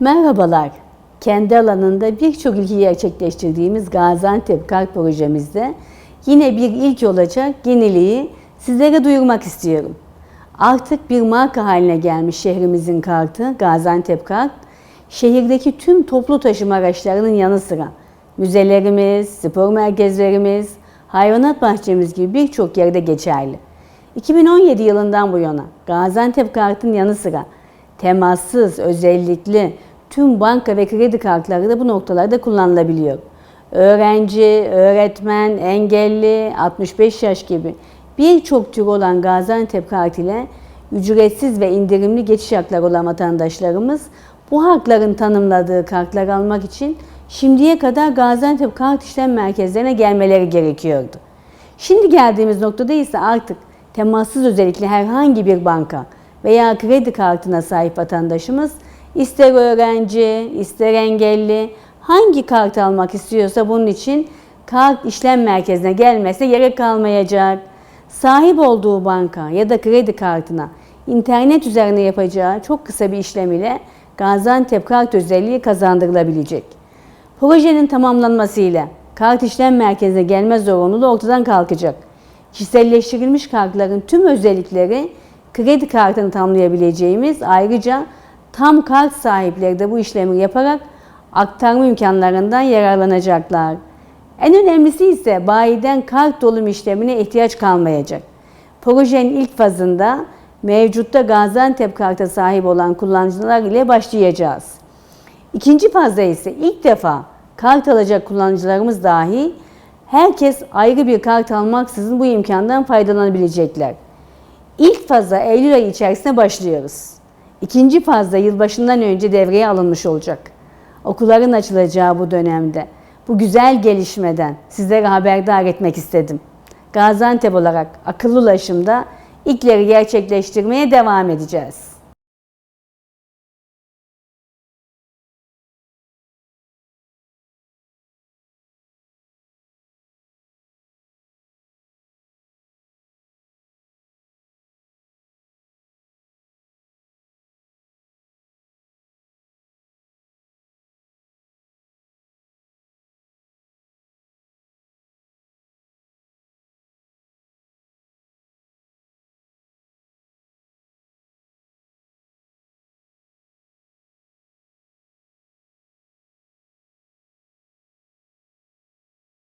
Merhabalar. Kendi alanında birçok ilgi gerçekleştirdiğimiz Gaziantep Kart projemizde yine bir ilk olacak yeniliği sizlere duyurmak istiyorum. Artık bir marka haline gelmiş şehrimizin kartı Gaziantep Kart, şehirdeki tüm toplu taşıma araçlarının yanı sıra müzelerimiz, spor merkezlerimiz, hayvanat bahçemiz gibi birçok yerde geçerli. 2017 yılından bu yana Gaziantep Kart'ın yanı sıra temassız, özellikli tüm banka ve kredi kartları da bu noktalarda kullanılabiliyor. Öğrenci, öğretmen, engelli, 65 yaş gibi birçok tür olan Gaziantep Kart ile ücretsiz ve indirimli geçiş hakları olan vatandaşlarımız bu hakların tanımladığı kartları almak için şimdiye kadar Gaziantep Kart İşlem Merkezlerine gelmeleri gerekiyordu. Şimdi geldiğimiz noktada ise artık temassız özellikle herhangi bir banka veya kredi kartına sahip vatandaşımız ister öğrenci, ister engelli hangi kart almak istiyorsa bunun için kart işlem merkezine gelmesine gerek kalmayacak. Sahip olduğu banka ya da kredi kartına internet üzerine yapacağı çok kısa bir işlem ile Gaziantep kart özelliği kazandırılabilecek. Projenin tamamlanmasıyla kart işlem merkezine gelme zorunluluğu ortadan kalkacak. Kişiselleştirilmiş kartların tüm özellikleri kredi kartını tamamlayabileceğimiz ayrıca tam kart sahipleri de bu işlemi yaparak aktarma imkanlarından yararlanacaklar. En önemlisi ise bayiden kart dolum işlemine ihtiyaç kalmayacak. Projenin ilk fazında mevcutta Gaziantep karta sahip olan kullanıcılar ile başlayacağız. İkinci fazda ise ilk defa kart alacak kullanıcılarımız dahi herkes ayrı bir kart almaksızın bu imkandan faydalanabilecekler. İlk fazla Eylül ayı içerisinde başlıyoruz. İkinci fazla yılbaşından önce devreye alınmış olacak. Okulların açılacağı bu dönemde bu güzel gelişmeden sizlere haberdar etmek istedim. Gaziantep olarak akıllı ulaşımda ilkleri gerçekleştirmeye devam edeceğiz.